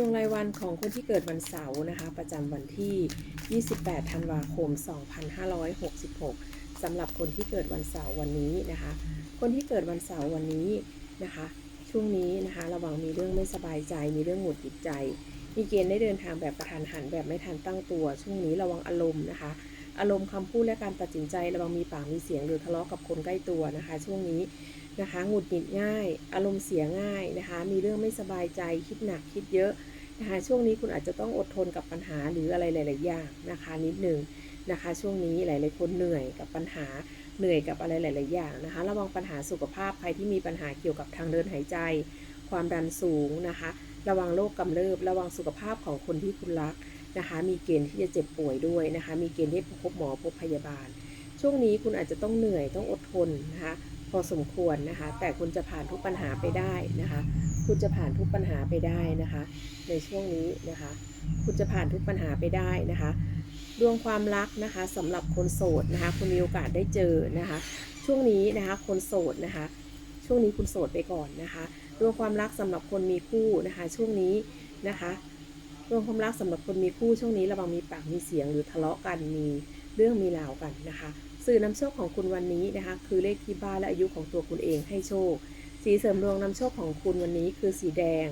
วงรายวันของคนที่เกิดวันเสาร์นะคะ ประจำวันที่ 28 ธันวาคม 2566 สำหรับคนที่เกิดวันเสาร์วันนี้นะคะ คนที่เกิดวันเสาร์วันนี้นะคะ ช่วงนี้นะคะ ระวังมีเรื่องไม่สบายใจ มีเรื่องหงุดหงิดใจ มีเกณฑ์ได้เดินทางแบบกระทันหันแบบไม่ทันตั้งตัว ช่วงนี้ระวังอารมณ์นะคะ อารมณ์คำพูดและการตัดสินใจ ระวังมีปากมีเสียงหรือทะเลาะกับคนใกล้ตัวนะคะ ช่วงนี้ นะคะหงุดหงิดง่าย อารมณ์เสียง่ายนะคะ มีเรื่องไม่สบายใจคิดหนักคิดเยอะนะคะ ช่วงนี้คุณอาจจะต้องอดทนกับปัญหาหรืออะไรหลาย ๆ อย่างนะคะ นิดหนึ่งนะคะ ช่วงนี้หลาย ๆ คนเหนื่อยกับปัญหาเหนื่อยกับอะไรหลาย ๆ อย่างนะคะ ระวังปัญหาสุขภาพใครที่มีปัญหาเกี่ยวกับทางเดินหายใจ ความดันสูงนะคะ ระวังโรคกำเริบ ระวังสุขภาพของคนที่คุณรักนะคะ มีเกณฑ์ที่จะเจ็บป่วยด้วยนะคะ มีเกณฑ์ที่พบหมอพบพยาบาล ช่วงนี้คุณอาจจะต้องเหนื่อยต้องอดทนนะคะ พอสมควรนะคะ แต่คุณจะผ่านทุกปัญหาไปได้นะคะ คุณจะผ่านทุกปัญหาไปได้นะคะ ในช่วงนี้นะคะ คุณจะผ่านทุกปัญหาไปได้นะคะดวงความรักนะคะสำหรับคนโสดนะคะคุณมีโอกาสได้เจอนะคะ ช่วงนี้นะคะคนโสดนะคะ ช่วงนี้คุณโสดไปก่อนนะคะดวงความรักสำหรับคนมีคู่นะคะ ช่วงนี้นะคะ ดวงความรักสำหรับคนมีคู่ช่วงนี้ระวังมีปากมีเสียงหรือทะเลาะกันมีเรื่องมีราวกันนะคะ สื่อนำโชคของคุณวันนี้นะคะ คือเลขที่บ้านและอายุของตัวคุณเองให้โชค สีเสริมดวงนำโชคของคุณวันนี้คือสีแดง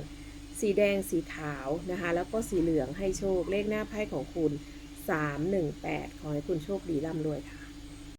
สีแดงสีขาวนะคะ แล้วก็สีเหลืองให้โชค เลขหน้าไพ่ของคุณ 318 ขอให้คุณโชคดีร่ำรวยค่ะ